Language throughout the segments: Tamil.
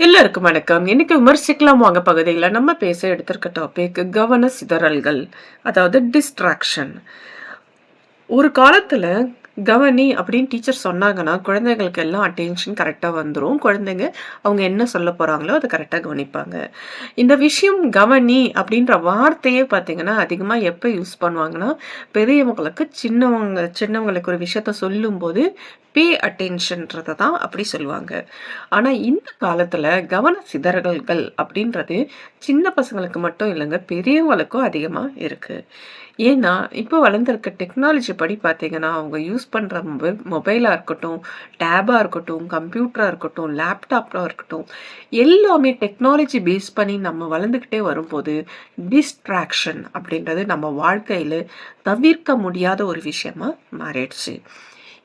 எல்லாருக்கும் வணக்கம். இன்னைக்கு விமர்சிக்கலாம் வாங்க பகுதியில் நம்ம பேச எடுத்திருக்க டாபிக் கவன சிதறல்கள் அதாவது டிஸ்ட்ராக்ஷன் ஒரு காலத்தில் கவனி அப்படின்னு டீச்சர் சொன்னாங்கன்னா குழந்தைங்களுக்கு எல்லாம் அட்டென்ஷன் கரெக்டாக வந்துடும் குழந்தைங்க அவங்க என்ன சொல்ல போகிறாங்களோ அதை கரெக்டாக கவனிப்பாங்க. இந்த விஷயம் கவனி அப்படின்ற வார்த்தையே பார்த்தீங்கன்னா அதிகமாக எப்போ யூஸ் பண்ணுவாங்கன்னா பெரியவங்களுக்கு சின்னவங்க சின்னவங்களுக்கு ஒரு விஷயத்த சொல்லும்போது பே அட்டென்ஷன்றதை தான் அப்படி சொல்லுவாங்க. ஆனால் இந்த காலத்தில் கவன சிதறல்கள் அப்படின்றது சின்ன பசங்களுக்கு மட்டும் இல்லைங்க பெரியவங்களுக்கும் அதிகமாக இருக்குது ஏன்னா இப்போ வளர்ந்துருக்க டெக்னாலஜி படி பார்த்தீங்கன்னா அவங்க யூஸ் பண்ணுற மொபைல் மொபைலாக இருக்கட்டும் டேபாக இருக்கட்டும் கம்ப்யூட்டராக இருக்கட்டும் லேப்டாப்பாக இருக்கட்டும் எல்லாமே டெக்னாலஜி பேஸ் பண்ணி நம்ம வளர்ந்துக்கிட்டே வரும்போது டிஸ்ட்ராக்ஷன் அப்படின்றது நம்ம வாழ்க்கையில் தவிர்க்க முடியாத ஒரு விஷயமா மாறிடுச்சு.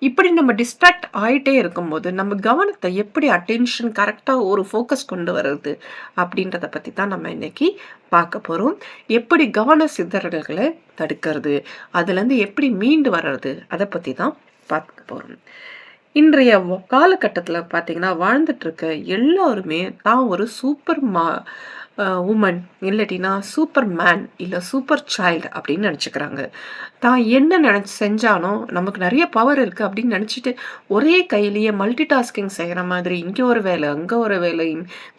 இப்படி நம்ம டிஸ்ட்ராக்ட் ஆகிட்டே இருக்கும்போது நம்ம கவனத்தை எப்படி அட்டென்ஷன் கரெக்டாக ஒரு ஃபோக்கஸ் கொண்டு வர்றது அப்படின்றத பற்றி தான் நம்ம இன்றைக்கி பார்க்க போகிறோம் எப்படி கவன சிதறல்களை தடுக்கிறது அதுலேருந்து எப்படி மீண்டு வர்றது அதை பற்றி தான் பார்க்க போகிறோம் இன்றைய காலகட்டத்தில் பார்த்தீங்கன்னா வாழ்ந்துட்டுருக்க எல்லோருமே எல்லாருமே தான் ஒரு சூப்பர் மா உமன் இல்லாட்டினா சூப்பர் மேன் இல்லை சூப்பர் சைல்டு அப்படின்னு நினச்சிக்கிறாங்க. தான் என்ன நினச்சி செஞ்சானோ நமக்கு நிறைய பவர் இருக்குது அப்படின்னு நினச்சிட்டு ஒரே கையிலேயே மல்டி டாஸ்கிங் செய்கிற மாதிரி இங்கே ஒரு வேலை அங்கே ஒரு வேலை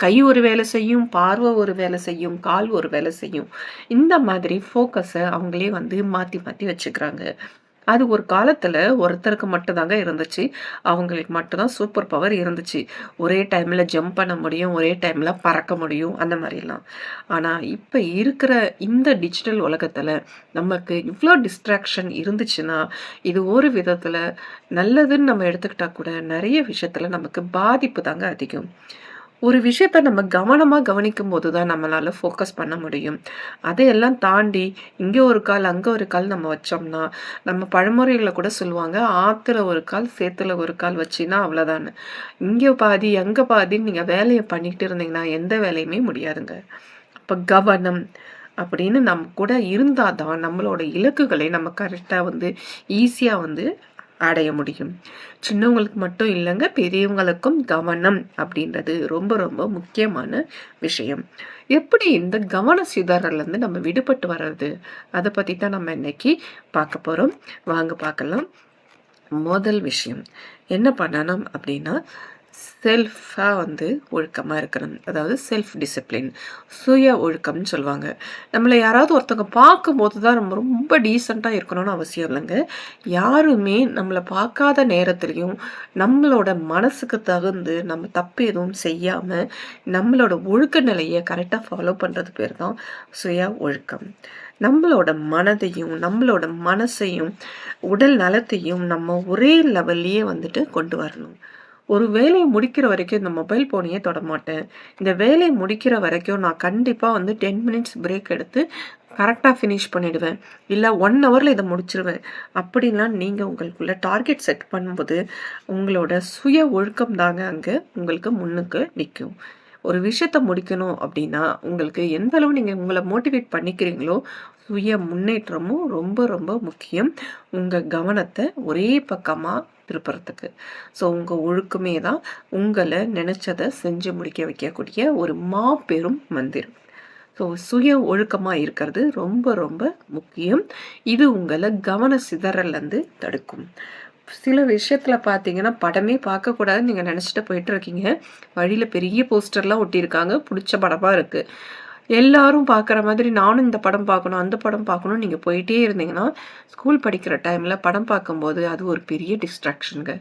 கை ஒரு வேலை செய்யும் பார்வை ஒரு வேலை செய்யும் கால் ஒரு வேலை செய்யும். இந்த மாதிரி ஃபோக்கஸை அவங்களே வந்து மாற்றி மாற்றி வச்சுக்கிறாங்க. அது ஒரு காலத்தில் ஒருத்தருக்கு மட்டும்தாங்க இருந்துச்சு. அவங்களுக்கு மட்டும்தான் சூப்பர் பவர் இருந்துச்சு. ஒரே டைமில் ஜம்ப் பண்ண முடியும் ஒரே டைமில் பறக்க முடியும் அந்த மாதிரிலாம். ஆனால் இப்போ இருக்கிற இந்த டிஜிட்டல் உலகத்தில் நமக்கு இவ்வளோ டிஸ்ட்ராக்ஷன் இருந்துச்சுன்னா இது ஒரு விதத்தில் நல்லதுன்னு நம்ம எடுத்துக்கிட்டால் கூட நிறைய விஷயத்தில் நமக்கு பாதிப்பு தாங்க அதிகம். ஒரு விஷயத்த நம்ம கவனமாக கவனிக்கும் போது தான் நம்மளால் ஃபோக்கஸ் பண்ண முடியும். அதையெல்லாம் தாண்டி இங்கே ஒரு கால் அங்கே ஒரு கால் நம்ம வச்சோம்னா நம்ம பழமுறைகளை கூட சொல்லுவாங்க ஆற்றுல ஒரு கால் சேத்துல ஒரு கால் வச்சின்னா அவ்வளோதானே இங்கே பாதி அங்கே பாதின்னு நீங்கள் வேலையை பண்ணிக்கிட்டு இருந்தீங்கன்னா எந்த வேலையுமே முடியாதுங்க. அப்போ கவனம் அப்படின்னு நம்ம கூட இருந்தால் தான் நம்மளோட இலக்குகளை நம்ம கரெக்டாக வந்து ஈஸியாக வந்து அடைய முடியும். சின்னவங்களுக்கு மட்டும் இல்லைங்க பெரியவங்களுக்கும் கவனம் அப்படின்றது ரொம்ப ரொம்ப முக்கியமான விஷயம். எப்படி இந்த கவன சிதறலேருந்து நம்ம விடுபட்டு வர்றது? அதை பற்றி தான் நம்ம இன்னைக்கு பார்க்க போகிறோம் வாங்க பார்க்கலாம். முதல் விஷயம். என்ன பண்ணணும் அப்படின்னா செல்ஃபாக வந்து ஒழுக்கமாக இருக்கணும். அதாவது செல்ஃப் டிசிப்ளின் சுய ஒழுக்கம்னு சொல்லுவாங்க. நம்மளை யாராவது ஒருத்தவங்க பார்க்கும்போது தான் நம்ம ரொம்ப டீசெண்டாக இருக்கணும்னு அவசியம் இல்லைங்க. யாருமே நம்மளை பார்க்காத நேரத்துலையும் நம்மளோட மனசுக்கு தகுந்து நம்ம தப்பு எதுவும் செய்யாமல் நம்மளோட ஒழுக்க நிலையை கரெக்டாக ஃபாலோ பண்ணுறது பேர் தான் சுய ஒழுக்கம். நம்மளோட மனதையும் நம்மளோட மனசையும் உடல் நலத்தையும் நம்ம ஒரே லெவல்லையே வந்துட்டு கொண்டு வரணும். ஒரு வேலையை முடிக்கிற வரைக்கும் இந்த மொபைல் ஃபோனையே தொட மாட்டேன். இந்த வேலையை முடிக்கிற வரைக்கும் நான் கண்டிப்பாக வந்து டென் மினிட்ஸ் பிரேக் எடுத்து கரெக்டாக ஃபினிஷ் பண்ணிடுவேன். இல்லை ஒன் ஹவரில் இதை முடிச்சிருவேன். அப்படின்லாம் நீங்கள் உங்களுக்குள்ள டார்கெட் செட் பண்ணும்போது உங்களோட சுய ஒழுக்கம் தாங்க அங்கே உங்களுக்கு முன்னுக்கு நிற்கும் ஒரு விஷயத்தை முடிக்கணும் அப்படின்னா உங்களுக்கு எந்த அளவு நீங்கள் உங்களை மோட்டிவேட் பண்ணிக்கிறீங்களோ சுய முன்னேற்றமும் ரொம்ப ரொம்ப முக்கியம். உங்கள் கவனத்தை ஒரே பக்கமாக திருப்புறத்துக்கு. ஸோ உங்கள் ஒழுக்கமே தான் உங்களை நினச்சதை செஞ்சு முடிக்க வைக்கக்கூடிய ஒரு மாபெரும் மந்திரம். ஸோ சுய ஒழுக்கமாக இருக்கிறது ரொம்ப ரொம்ப முக்கியம். இது உங்களை கவன சிதறலேருந்து தடுக்கும். சில விஷயத்தில் பார்த்தீங்கன்னா படமே பார்க்கக்கூடாதுன்னு நீங்கள் நினச்சிட்டு போயிட்டு இருக்கீங்க. வழியில் பெரிய போஸ்டர்லாம் ஒட்டியிருக்காங்க. பிடிச்ச படமாக இருக்குது எல்லாரும் பார்க்குற மாதிரி நானும் இந்த படம் பார்க்கணும் அந்த படம் பார்க்கணும் நீங்கள் போயிட்டே இருந்தீங்கன்னா ஸ்கூல் படிக்கிற டைமில் படம் பார்க்கும்போது அது ஒரு பெரிய டிஸ்ட்ராக்ஷனுங்க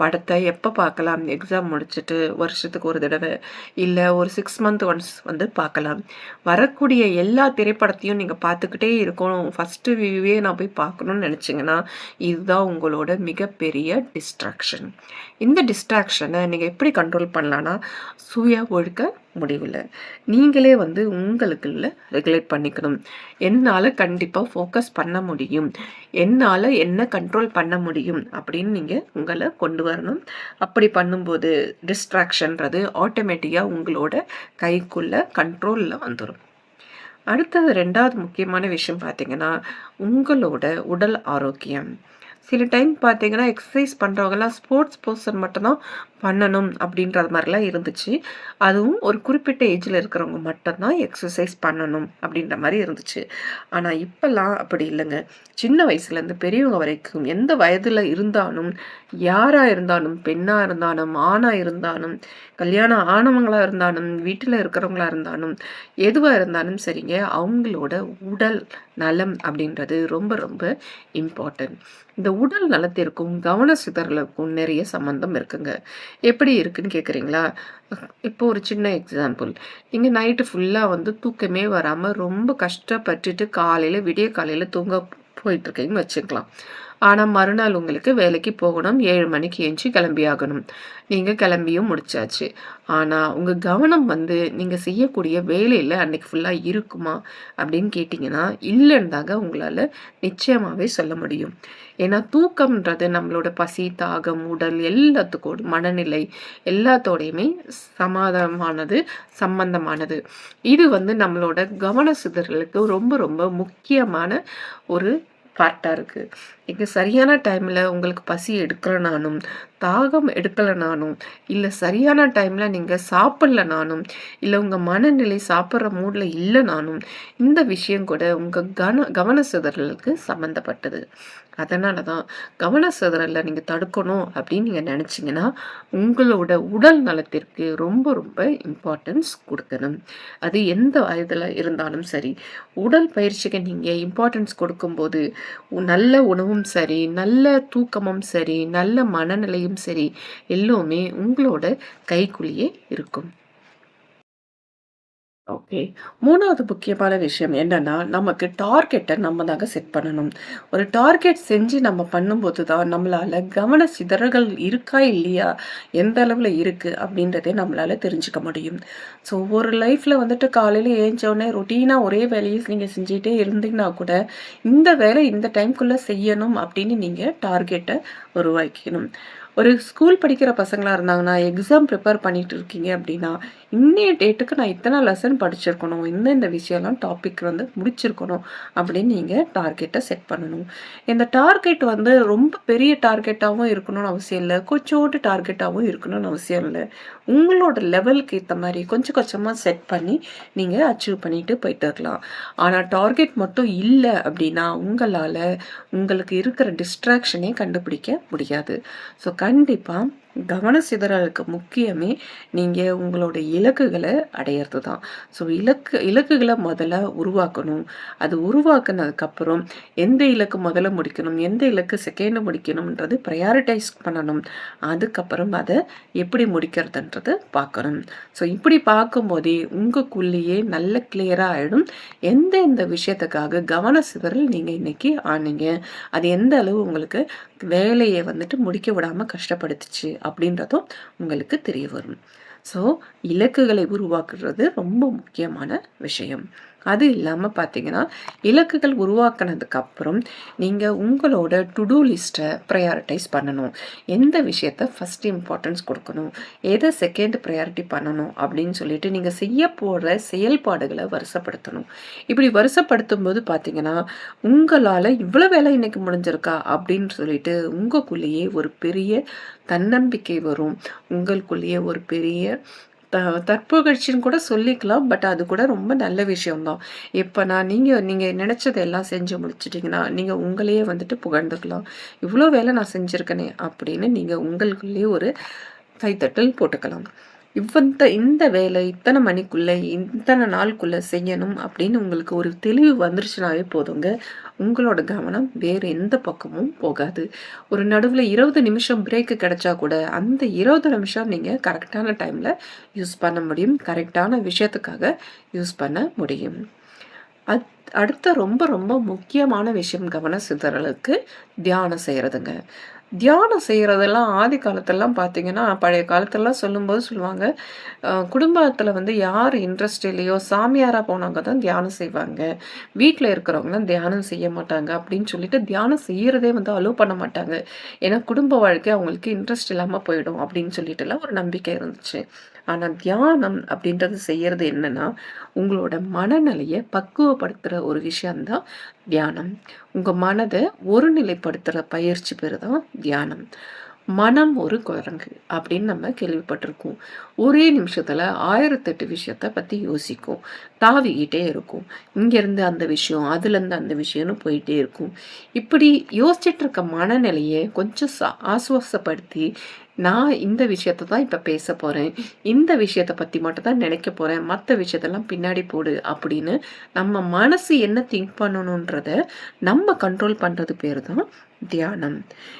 படத்தை எப்போ பார்க்கலாம்? எக்ஸாம் முடிச்சுட்டு வருஷத்துக்கு ஒரு தடவை இல்லை ஒரு சிக்ஸ் மந்த் ஒன்ஸ் வந்து பார்க்கலாம். வரக்கூடிய எல்லா திரைப்படத்தையும் நீங்கள் பார்த்துக்கிட்டே இருக்கணும். ஃபஸ்ட்டு வியூவே நான் போய் பார்க்கணுன்னு நினச்சிங்கன்னா இதுதான் உங்களோட மிகப்பெரிய டிஸ்ட்ராக்ஷன் இந்த டிஸ்ட்ராக்ஷனை நீங்கள் எப்படி கண்ட்ரோல் பண்ணலான்னா சுய ஒழுக்க முடிவில். நீங்களே வந்து உங்களுக்குள்ள ரெகுலேட் பண்ணிக்கணும். என்னால் கண்டிப்பாக ஃபோக்கஸ் பண்ண முடியும். என்னால் என்ன கண்ட்ரோல் பண்ண முடியும் அப்படின்னு நீங்கள் உங்களை கொண்டு வரணும். அப்படி பண்ணும்போது டிஸ்ட்ராக்ஷன்றது ஆட்டோமேட்டிக்காக உங்களோட கைக்குள்ள கண்ட்ரோலில் வந்துடும் அடுத்தது ரெண்டாவது முக்கியமான விஷயம் பார்த்தீங்கன்னா உங்களோட உடல் ஆரோக்கியம். சில டைம் பார்த்தீங்கன்னா, எக்ஸசைஸ் பண்ணுறவங்கலாம் ஸ்போர்ட்ஸ் பர்சன் மட்டும் தான் பண்ணணும் அப்படின்றது மாதிரிலாம் இருந்துச்சு. அதுவும் ஒரு குறிப்பிட்ட ஏஜில் இருக்கிறவங்க மட்டும்தான் எக்ஸசைஸ் பண்ணணும் அப்படின்ற மாதிரி இருந்துச்சு. ஆனால் இப்போல்லாம் அப்படி இல்லைங்க சின்ன வயசுலேருந்து பெரியவங்க வரைக்கும் எந்த வயதில் இருந்தாலும், யாராக இருந்தாலும், பெண்ணாக இருந்தாலும், ஆணாக இருந்தாலும், கல்யாணம் ஆனவங்களாக இருந்தாலும், வீட்டில் இருக்கிறவங்களா இருந்தாலும், எதுவாக இருந்தாலும் சரிங்க, அவங்களோட உடல் நலம் அப்படின்றது ரொம்ப ரொம்ப இம்பார்ட்டன்ட். இந்த உடல் நலத்திற்கும், கவன சிதறலுக்கும் நிறைய சம்மந்தம் இருக்குங்க. எப்படி இருக்குன்னு கேட்குறீங்களா? இப்போ ஒரு சின்ன எக்ஸாம்பிள். நீங்கள் நைட்டு ஃபுல்லாக வந்து தூக்கமே வராமல் ரொம்ப கஷ்டப்பட்டுட்டு காலையில் விடிய காலையில் தூங்க போயிட்டுருக்கீங்கன்னு வச்சுக்கலாம். ஆனால் மறுநாள் உங்களுக்கு வேலைக்கு போகணும். ஏழு மணிக்கு ஏஞ்சி கிளம்பியாகணும். நீங்கள் கிளம்பியும் முடிச்சாச்சு. ஆனால் உங்கள் கவனம் வந்து நீங்கள் செய்யக்கூடிய வேலையில் அன்னைக்கு ஃபுல்லாக இருக்குமா? அப்படின்னு கேட்டிங்கன்னா இல்லைன்னு தாங்க உங்களால் நிச்சயமாகவே சொல்ல முடியும். ஏன்னா தூக்கம்ன்றது நம்மளோட பசி, தாகம், உடல் எல்லாத்துக்கோடு மனநிலை எல்லாத்தோடையுமே சமாதானமானது, சம்பந்தமானது. இது வந்து நம்மளோட கவன சிதறலுக்கு ரொம்ப ரொம்ப முக்கியமான ஒரு பார்ட்டாக இருக்குது நீங்க சரியான டைமில் உங்களுக்கு பசி எடுக்கிறனாலும் தாகம் எடுக்கலனாலும், இல்லை சரியான டைமில் நீங்கள் சாப்பிட்லனானும் இல்லை உங்கள் மனநிலை சாப்பிட்ற மூடில் இல்லைனானும் இந்த விஷயம் கூட உங்கள் கன கவன சிதறலுக்கு சம்மந்தப்பட்டது. அதனால தான் கவன சிதறல நீங்கள் தடுக்கணும் அப்படின்னு நீங்கள் நினச்சிங்கன்னா உங்களோட உடல் நலத்திற்கு ரொம்ப ரொம்ப இம்பார்ட்டன்ஸ் கொடுக்கணும் அது எந்த வயதில் இருந்தாலும் சரி. உடல் பயிற்சிக்கு நீங்கள் இம்பார்ட்டன்ஸ் கொடுக்கும்போது, நல்ல உணவும் சரி, நல்ல தூக்கமும் சரி, நல்ல வேலையும் சரி, எல்லோமே உங்களோட கைக்குள்ளேயே இருக்கும். ஓகே. மூணாவது முக்கியமான விஷயம் என்னென்னா நமக்கு டார்கெட்டை நம்ம தாங்க செட் பண்ணணும். ஒரு டார்கெட் செஞ்சு நம்ம பண்ணும்போது தான் நம்மளால கவன சிதறல்கள் இருக்கா? இல்லையா? எந்த அளவில் இருக்குது அப்படின்றதே நம்மளால் தெரிஞ்சுக்க முடியும். ஸோ ஒரு லைஃப்பில் வந்துட்டு காலையில் ஏஞ்சோடனே ரொட்டீனாக ஒரே வேலையை நீங்கள் செஞ்சுட்டே இருந்தீங்கன்னா கூட, இந்த வேலை இந்த டைம்குள்ளே செய்யணும் அப்படின்னு நீங்கள் டார்கெட்டை உருவாக்கணும் ஒரு ஸ்கூல் படிக்கிற பசங்களா இருந்தாங்கன்னா, எக்ஸாம் ப்ரிப்பேர் பண்ணிட்டு இருக்கீங்க அப்படின்னா, இன்னைய டேட்டுக்கு நான் இத்தனை லெசன் படிச்சிருக்கணும். இந்த இந்த விஷயம்லாம் டாபிக் வந்து முடிச்சிருக்கணும் அப்படின்னு நீங்கள் டார்கெட்டை செட் பண்ணணும். இந்த டார்கெட் வந்து ரொம்ப பெரிய டார்கெட்டாகவும் இருக்கணும்னு அவசியம் இல்லை கொஞ்சோண்டு டார்கெட்டாகவும் இருக்கணும்னு அவசியம் இல்லை உங்களோட லெவலுக்கு ஏற்ற மாதிரி கொஞ்சம் கொஞ்சமாக செட் பண்ணி நீங்கள் அச்சீவ் பண்ணிட்டு போயிட்டு இருக்கலாம். ஆனால் டார்கெட் மட்டும் இல்லை அப்படின்னா, உங்களால் உங்களுக்கு இருக்கிற டிஸ்ட்ராக்ஷனே கண்டுபிடிக்க முடியாது. ஸோ கண்டிப்பாக கவன சிதறலுக்கு முக்கியமே நீங்கள் உங்களோட இலக்குகளை அடையிறது தான். ஸோ இலக்கு இலக்குகளை முதல்ல உருவாக்கணும். அது உருவாக்குனதுக்கப்புறம் எந்த இலக்கு முதல்ல முடிக்கணும், எந்த இலக்கு செகண்டு முடிக்கணும்ன்றது ப்ரையாரிட்டைஸ் பண்ணணும். அதுக்கப்புறம் அதை எப்படி முடிக்கிறதுன்றது பார்க்கணும். ஸோ இப்படி பார்க்கும்போதே உங்களுக்குள்ளேயே நல்ல கிளியராக ஆகிடும் எந்த எந்த விஷயத்துக்காக கவன சிதறல் நீங்கள் இன்றைக்கி ஆனீங்க. அது எந்த அளவு உங்களுக்கு வேலையை வந்துட்டு முடிக்க விடாம கஷ்டப்படுத்துச்சு அப்படின்றதும் உங்களுக்கு தெரிய வரும். ஸோ இலக்குகளை உருவாக்குறது ரொம்ப முக்கியமான விஷயம். அது இல்லாமல் பார்த்தீங்கன்னா, இலக்குகள் உருவாக்குனதுக்கு அப்புறம், உங்களோட டு டூ ப்ரையாரிட்டைஸ் பண்ணணும். எந்த விஷயத்த ஃபஸ்ட் இம்பார்ட்டன்ஸ் கொடுக்கணும் எதை செகண்ட் ப்ரையாரிட்டி பண்ணணும் அப்படின்னு சொல்லிட்டு நீங்கள் செய்ய போகிற செயல்பாடுகளை வருசப்படுத்தணும் இப்படி வரிசைப்படுத்தும்போது பார்த்தீங்கன்னா, உங்களால் இவ்வளோ வேலை இன்னைக்கு முடிஞ்சிருக்கா? அப்படின்னு சொல்லிட்டு உங்களுக்குள்ளேயே ஒரு பெரிய தன்னம்பிக்கை வரும். உங்களுக்குள்ளேயே ஒரு பெரிய த தற்புகழ்ச்சின்னு கூட சொல்லிக்கலாம். பட் அது கூட ரொம்ப நல்ல விஷயம் தான். நான் நீங்கள் நீங்கள் நினச்சதை எல்லாம் செஞ்சு முடிச்சிட்டிங்கன்னா நீங்கள் உங்களையே வந்துட்டு புகழ்ந்துக்கலாம். இவ்வளோ வேலை நான் செஞ்சுருக்கனே அப்படின்னு நீங்கள் உங்களுக்குள்ளேயே ஒரு கைத்தட்டல் போட்டுக்கலாம். இவ்வந்த இந்த வேலை இத்தனை மணிக்குள்ளே இத்தனை நாளுக்குள்ளே செய்யணும் அப்படின்னு உங்களுக்கு ஒரு தெளிவு வந்துருச்சுனாவே போதுங்க. உங்களோட கவனம் வேறு எந்த பக்கமும் போகாது. ஒரு நடுவில் இருபது நிமிஷம் பிரேக்கு கிடைச்சா கூட, அந்த 20 நிமிஷம் நீங்கள் கரெக்டான டைமில் யூஸ் பண்ண முடியும். கரெக்டான விஷயத்துக்காக யூஸ் பண்ண முடியும். அத் அடுத்த ரொம்ப ரொம்ப முக்கியமான விஷயம் கவன சிதறலுக்கு தியானம் செய்கிறதுங்க தியானம் செய்கிறதெல்லாம் ஆதி காலத்திலலாம் பார்த்தீங்கன்னா, பழைய காலத்திலலாம் சொல்லும்போது சொல்லுவாங்க, குடும்பத்தில் வந்து யார் இன்ட்ரெஸ்ட் இல்லையோ, சாமியாராக போனவங்க தான் தியானம் செய்வாங்க. வீட்டில் இருக்கிறவங்களாம் தியானம் செய்ய மாட்டாங்க அப்படின்னு சொல்லிட்டு, தியானம் செய்கிறதே வந்து அலோவ் பண்ண மாட்டாங்க. ஏன்னா குடும்ப வாழ்க்கை அவங்களுக்கு இன்ட்ரெஸ்ட் இல்லாமல் போயிடும் அப்படின்னு சொல்லிட்டுலாம் ஒரு நம்பிக்கை இருந்துச்சு. ஆனால் தியானம் அப்படின்றது செய்கிறது என்னன்னா, உங்களோட மனநிலையை பக்குவப்படுத்துகிற ஒரு விஷயந்தான் தியானம். உங்கள் மனதை ஒருநிலைப்படுத்துகிற பயிற்சி பேர் தான் தியானம். மனம் ஒரு குரங்கு அப்படின்னு நம்ம கேள்விப்பட்டிருக்கோம். ஒரே நிமிஷத்தில் ஆயிரத்தெட்டு விஷயத்த பற்றி யோசிக்கும். தாவிக்கிட்டே இருக்கும். இங்கேருந்து அந்த விஷயம் அதுலேருந்து அந்த விஷயம்னு போயிட்டே இருக்கும். இப்படி யோசிச்சுட்டு இருக்க மனநிலையை கொஞ்சம் ஆசுவாசப்படுத்தி நான் இந்த விஷயத்த தான் இப்போ பேச போகிறேன் இந்த விஷயத்த பற்றி மட்டும் தான் நினைக்க போகிறேன் மற்ற விஷயத்தெல்லாம் பின்னாடி போடு அப்படின்னு நம்ம மனசு என்ன திங்க் பண்ணணுன்றத நம்ம கண்ட்ரோல் பண்ணுறது பேர் தான் தியானம்.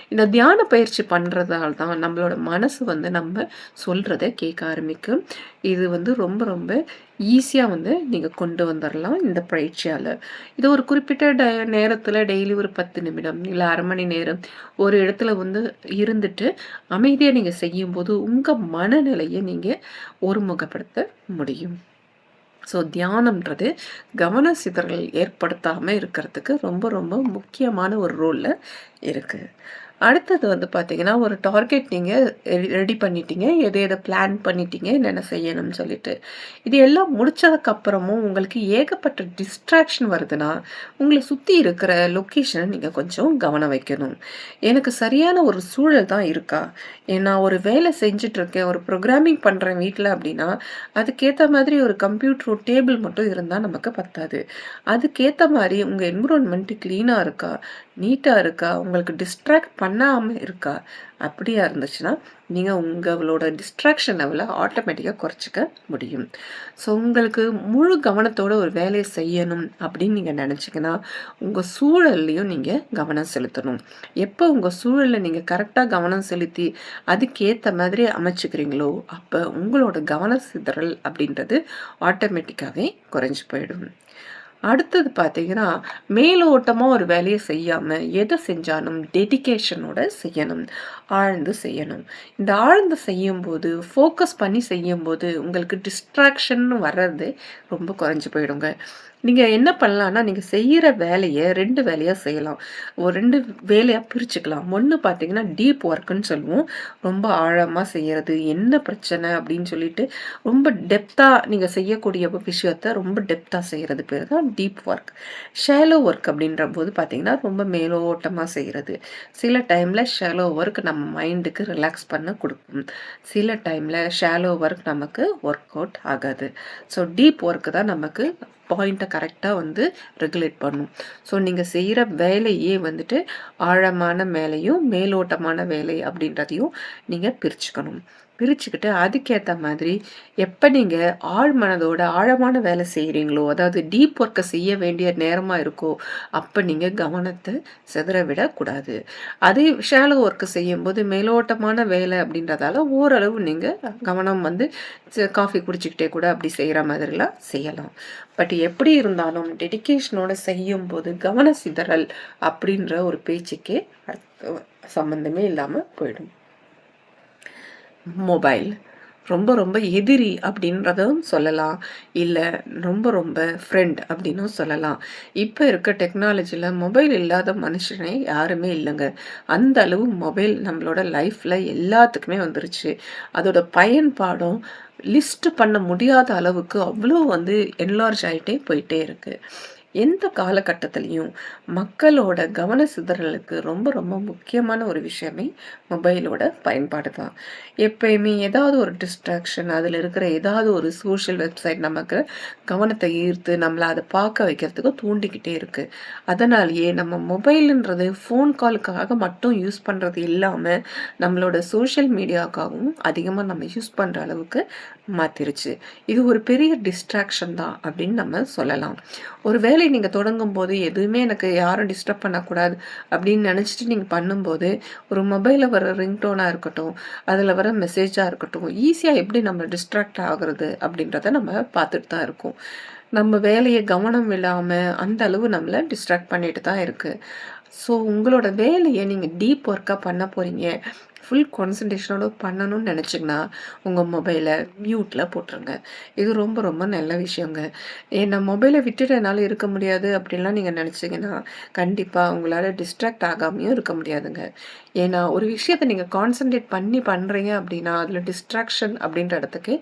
இந்த தியான பயிற்சி பண்ணுறதால தான் நம்மளோட மனசு வந்து நம்ம சொல்கிறத கேட்க ஆரம்பிக்கும். இது வந்து ரொம்ப ரொம்ப ஈஸியாக வந்து நீங்கள் கொண்டு வந்துடலாம் இந்த பயிற்சியால். இது ஒரு குறிப்பிட்ட ட நேரத்தில் டெய்லி ஒரு பத்து நிமிடம் இல்லை அரை மணி நேரம் ஒரு இடத்துல வந்து இருந்துட்டு அமைதியாக நீங்கள் செய்யும்போது உங்கள் மனநிலையை நீங்கள் ஒருமுகப்படுத்த முடியும். ஸோ தியானம்ன்றது கவன சிதறல் ஏற்படுத்தாமல் இருக்கிறதுக்கு ரொம்ப ரொம்ப முக்கியமான ஒரு ரோலில் இருக்குது அடுத்தது வந்து பார்த்தீங்கன்னா ஒரு டார்கெட் நீங்கள் ரெடி பண்ணிட்டீங்க. எதை எதை பிளான் பண்ணிட்டீங்க என்னென்ன செய்யணும்னு சொல்லிட்டு. இது எல்லாம் முடிச்சதுக்கப்புறமும் உங்களுக்கு ஏகப்பட்ட டிஸ்ட்ராக்ஷன் வருதுன்னா உங்களை சுற்றி இருக்கிற லொக்கேஷனை நீங்கள் கொஞ்சம் கவனம் வைக்கணும். எனக்கு சரியான ஒரு சூழல் தான் இருக்கா? நான் ஒரு வேலை செஞ்சிட்ருக்கேன் ஒரு ப்ரோக்ராமிங் பண்ணுறேன் வீட்டில் அப்படின்னா அதுக்கேற்ற மாதிரி ஒரு கம்ப்யூட்டர் டேபிள் மட்டும் இருந்தால் நமக்கு பத்தாது. அதுக்கேற்ற மாதிரி உங்கள் என்விரான்மெண்ட்டு க்ளீனாக இருக்கா? நீட்டாக இருக்கா? உங்களுக்கு டிஸ்ட்ராக்ட் பண்ணாமல் இருக்கா? அப்படியா இருந்துச்சுன்னா நீங்கள் உங்களோட டிஸ்ட்ராக்ஷன் லெவலை ஆட்டோமேட்டிக்காக குறைச்சிக்க முடியும். ஸோ உங்களுக்கு முழு கவனத்தோடு ஒரு வேலையை செய்யணும் அப்படின்னு நீங்கள் நினச்சிங்கன்னா உங்கள் சூழல்லையும் நீங்கள் கவனம் செலுத்தணும். எப்போ உங்கள் சூழலில் நீங்கள் கரெக்டாக கவனம் செலுத்தி அதுக்கேற்ற மாதிரி அமைச்சுக்கிறீங்களோ அப்போ உங்களோட கவன சிதறல் அப்படின்றது ஆட்டோமேட்டிக்காகவே குறைஞ்சி போயிடும். அடுத்தது பார்த்தீங்கன்னா மேலோட்டமாக ஒரு வேலையை செய்யாமல் எதை செஞ்சாலும் டெடிக்கேஷனோட செய்யணும். ஆழ்ந்து செய்யணும். இந்த ஆழ்ந்து செய்யும்போது ஃபோக்கஸ் பண்ணி செய்யும்போது உங்களுக்கு டிஸ்ட்ராக்ஷன் வர்றது ரொம்ப குறைஞ்சி போயிடுங்க. நீங்கள் என்ன பண்ணலான்னா நீங்கள் செய்கிற வேலையை ரெண்டு வேலையாக செய்யலாம். ஒரு ரெண்டு வேலையாக பிரிச்சுக்கலாம். ஒன்று பார்த்தீங்கன்னா டீப் ஒர்க்குன்னு சொல்லுவோம். ரொம்ப ஆழமாக செய்கிறது என்ன பிரச்சனை அப்படின்னு சொல்லிட்டு ரொம்ப டெப்த்தாக நீங்கள் செய்யக்கூடிய விஷயத்த ரொம்ப டெப்த்தாக செய்கிறது பேர் தான் டீப் ஒர்க் ஷேலோ ஒர்க் அப்படின்ற போது பார்த்தீங்கன்னா ரொம்ப மேலோட்டமாக செய்கிறது சில டைமில் ஷேலோ ஒர்க் நம்ம மைண்டுக்கு ரிலாக்ஸ் பண்ண கொடுக்கும். சில டைமில் ஷேலோ ஒர்க் நமக்கு ஒர்க் அவுட் ஆகாது. ஸோ டீப் ஒர்க்கு தான் நமக்கு பாயிண்ட்டை கரெக்டாக வந்து ரெகுலேட் பண்ணும். ஸோ நீங்கள் செய்கிற வேலையே வந்துட்டு ஆழமான வேலையும் மேலோட்டமான வேலை அப்படின்றதையும் நீங்கள் பிரிச்சுக்கணும். பிரிச்சுக்கிட்டு அதுக்கேற்ற மாதிரி எப்போ நீங்கள் ஆழ் மனதோட ஆழமான வேலை செய்கிறீங்களோ அதாவது டீப் ஒர்க்கை செய்ய வேண்டிய நேரமாக இருக்கோ அப்போ நீங்கள் கவனத்தை செதற விடக்கூடாது. அதே ஷேலோ ஒர்க்கு செய்யும்போது மேலோட்டமான வேலை அப்படின்றதால ஓரளவு நீங்கள் கவனம் வந்து காஃபி குடிச்சிக்கிட்டே கூட அப்படி செய்கிற மாதிரிலாம் செய்யலாம். பட் எப்படி இருந்தாலும் டெடிக்கேஷனோட செய்யும்போது கவன சிதறல் அப்படின்ற ஒரு பேச்சுக்கே சம்மந்தமே இல்லாமல் போயிடும். மொபைல். ரொம்ப ரொம்ப எதிரி அப்படின்றதும் சொல்லலாம். இல்லை ரொம்ப ரொம்ப ஃப்ரெண்ட் அப்படின்னும் சொல்லலாம். இப்போ இருக்க டெக்னாலஜியில் மொபைல் இல்லாத மனுஷனே யாருமே இல்லைங்க. அந்த அளவு மொபைல் நம்மளோட லைஃப்பில் எல்லாத்துக்குமே வந்துருச்சு. அதோட பயன்பாடும் லிஸ்ட் பண்ண முடியாத அளவுக்கு அவ்வளோ வந்து என்லார்ஜ் ஆகிட்டே போயிட்டே இருக்குது எந்த காலகட்டத்திலையும் மக்களோட கவன சிதறலுக்கு ரொம்ப ரொம்ப முக்கியமான ஒரு விஷயமே மொபைலோட பயன்பாடு தான். எப்பயுமே ஏதாவது ஒரு டிஸ்ட்ராக்ஷன் அதில் இருக்கிற ஏதாவது ஒரு சோஷியல் வெப்சைட் நமக்கு கவனத்தை ஈர்த்து நம்மளை அதை பார்க்க வைக்கிறதுக்கு தூண்டிக்கிட்டே இருக்குது அதனாலேயே நம்ம மொபைலுன்றது ஃபோன் காலுக்காக மட்டும் யூஸ் பண்ணுறது இல்லாமல் நம்மளோட சோஷியல் மீடியாவுக்காகவும் அதிகமாக நம்ம யூஸ் பண்ணுற அளவுக்கு மாற்றிருச்சு இது ஒரு பெரிய டிஸ்ட்ராக்ஷன் தான் அப்படின்னு நம்ம சொல்லலாம். ஒரு வேலை நீங்கள் தொடங்கும் போது எதுவுமே எனக்கு யாரும் டிஸ்டர்ப் பண்ணக்கூடாது அப்படின்னு நினச்சிட்டு நீங்கள் பண்ணும்போது ஒரு மொபைலில் வர ரிங்டோனாக இருக்கட்டும் அதில் வர மெசேஜாக இருக்கட்டும் ஈஸியாக எப்படி நம்ம டிஸ்ட்ராக்ட் ஆகுறது அப்படின்றத நம்ம பார்த்துட்டு தான் இருக்கோம். நம்ம வேலையை கவனம் இல்லாமல் அந்த அளவு நம்மளை டிஸ்ட்ராக்ட் பண்ணிட்டு தான் இருக்குது ஸோ உங்களோட வேலையை நீங்கள் டீப் ஒர்க்காக பண்ண போகிறீங்க ஃபுல் கான்சன்ட்ரேஷனோட பண்ணணும்னு நினச்சிங்கன்னா உங்கள் மொபைலை மியூட்டில் போட்டுருங்க. இது ரொம்ப ரொம்ப நல்ல விஷயங்க. ஏன்னா மொபைலை விட்டுட்டு என்னால் இருக்க முடியாது அப்படின்லாம் நீங்கள் நினச்சிங்கன்னா கண்டிப்பாக உங்களால் டிஸ்ட்ராக்ட் ஆகாமையும் இருக்க முடியாதுங்க. ஏன்னா ஒரு விஷயத்தை நீங்கள் கான்சன்ட்ரேட் பண்ணி பண்ணுறீங்க அப்படின்னா, அதில் டிஸ்ட்ராக்ஷன் அப்படின்ற இடத்துக்கு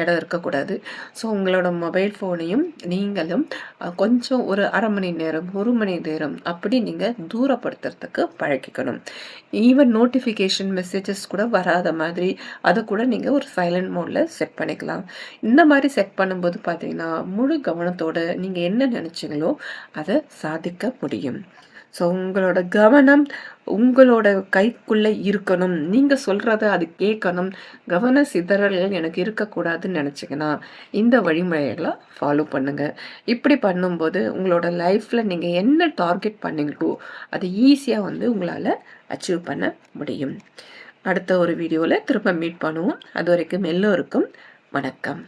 இடம் இருக்கக்கூடாது. ஸோ உங்களோட மொபைல் ஃபோனையும் நீங்களும் கொஞ்சம் ஒரு அரை மணி நேரம், ஒரு மணி நேரம் அப்படி நீங்கள் தூரப்படுத்துறதுக்கு பழக்கிக்கணும் ஈவன் நோட்டிஃபிகேஷன் மெசேஜஸ் கூட வராத மாதிரி, அதை கூட நீங்கள் ஒரு சைலண்ட் மோடில் செட் பண்ணிக்கலாம். இந்த மாதிரி செட் பண்ணும்போது பார்த்தீங்கன்னா, முழு கவனத்தோடு நீங்கள் என்ன நினச்சிங்களோ அதை சாதிக்க முடியும். ஸோ உங்களோட கவனம் உங்களோட கைக்குள்ளே இருக்கணும். நீங்கள் சொல்கிறத அது கேட்கணும். கவன சிதறல்கள் எனக்கு இருக்கக்கூடாதுன்னு நினச்சிங்கன்னா இந்த வழிமுறைகளை ஃபாலோ பண்ணுங்கள் இப்படி பண்ணும்போது உங்களோட லைஃப்பில் நீங்கள் என்ன டார்கெட் பண்ணீங்களோ, அது ஈஸியாக வந்து உங்களால் அச்சீவ் பண்ண முடியும். அடுத்த ஒரு வீடியோவில் திரும்ப மீட் பண்ணுவோம். அது வரைக்கும் எல்லோருக்கும் வணக்கம்.